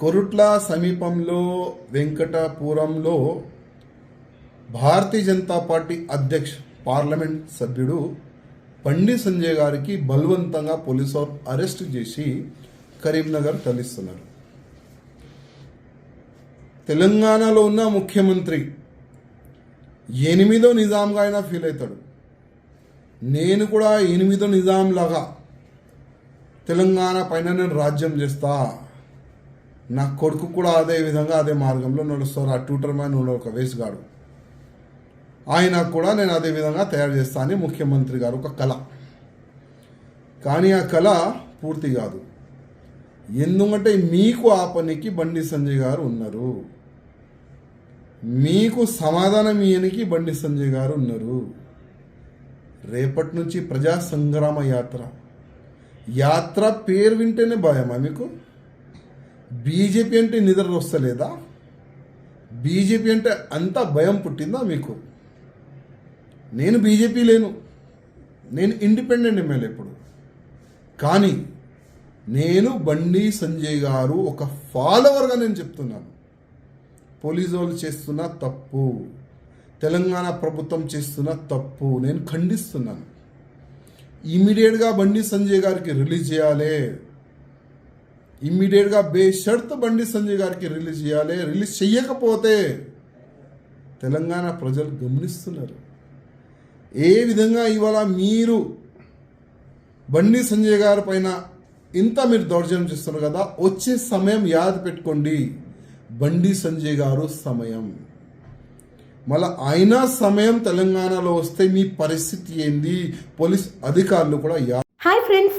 కొరుట్ల సమీపంలో వెంకటపురంలో భారతీయ జనతా పార్టీ అధ్యక్ష పార్లమెంట్ సభ్యుడు పండి సంజయ్ గారికి బలవంతంగా పోలీసు అరెస్ట్ చేసి కరీంనగర్ తరలిస్తున్నారు. తెలంగాణలో ఉన్న ముఖ్యమంత్రి ఎనిమిదో నిజాంగా అయినా ఫీల్ అవుతాడు. నేను కూడా ఎనిమిదో నిజాం లాగా తెలంగాణ పైన నేను రాజ్యం చేస్తా. నా కొడుకు కూడా అదే విధంగా అదే మార్గంలో నడుస్తారు ఆ ట్యూటర్ మ్యాన్ ఉన్న ఒక వేసుగాడు ఆయన కూడా నేను అదే విధంగా తయారు చేస్తానని ముఖ్యమంత్రి గారు ఒక కళ. కానీ ఆ కళ పూర్తి కాదు. ఎందుకంటే మీకు ఆ పనికి బండి సంజయ్ గారు ఉన్నారు. మీకు సమాధానం ఇయనికి బండి సంజయ్ గారు ఉన్నారు. రేపటి నుంచి ప్రజా సంగ్రామ యాత్ర. యాత్ర పేరు వింటేనే భయమా మీకు? బీజేపీ అంటే నిద్ర వస్తలేదా? బీజేపీ అంటే అంత భయం పుట్టిందా మీకు? నేను బీజేపీ లేను. నేను ఇండిపెండెంట్ ఎమ్మెల్యే ఇప్పుడు. కానీ నేను బండి సంజయ్ గారు ఒక ఫాలోవర్గా నేను చెప్తున్నాను. పోలీసు వాళ్ళు చేస్తున్న తప్పు తెలంగాణ ప్రభుత్వం చేస్తున్న తప్పు నేను ఖండిస్తున్నాను. ఇమీడియట్గా బండి సంజయ్ గారికి రిలీజ్ చేయాలి. ఇమ్మీడియట్గా బేషర్త్ బండి సంజయ్ గారికి రిలీజ్ చేయాలి. రిలీజ్ చెయ్యకపోతే తెలంగాణ ప్రజలు గమనిస్తున్నారు. ఏ విధంగా ఇవాళ మీరు బండి సంజయ్ గారి పైన ఇంత మీరు దౌర్జన్యం చేస్తున్నారు కదా వచ్చే సమయం యాద పెట్టుకోండి. బండి సంజయ్ గారు సమయం. మళ్ళీ ఆయన సమయం తెలంగాణలో వస్తే మీ పరిస్థితి ఏంది? పోలీస్ అధికారులు కూడా యా హాయ్ ఫ్రెండ్స్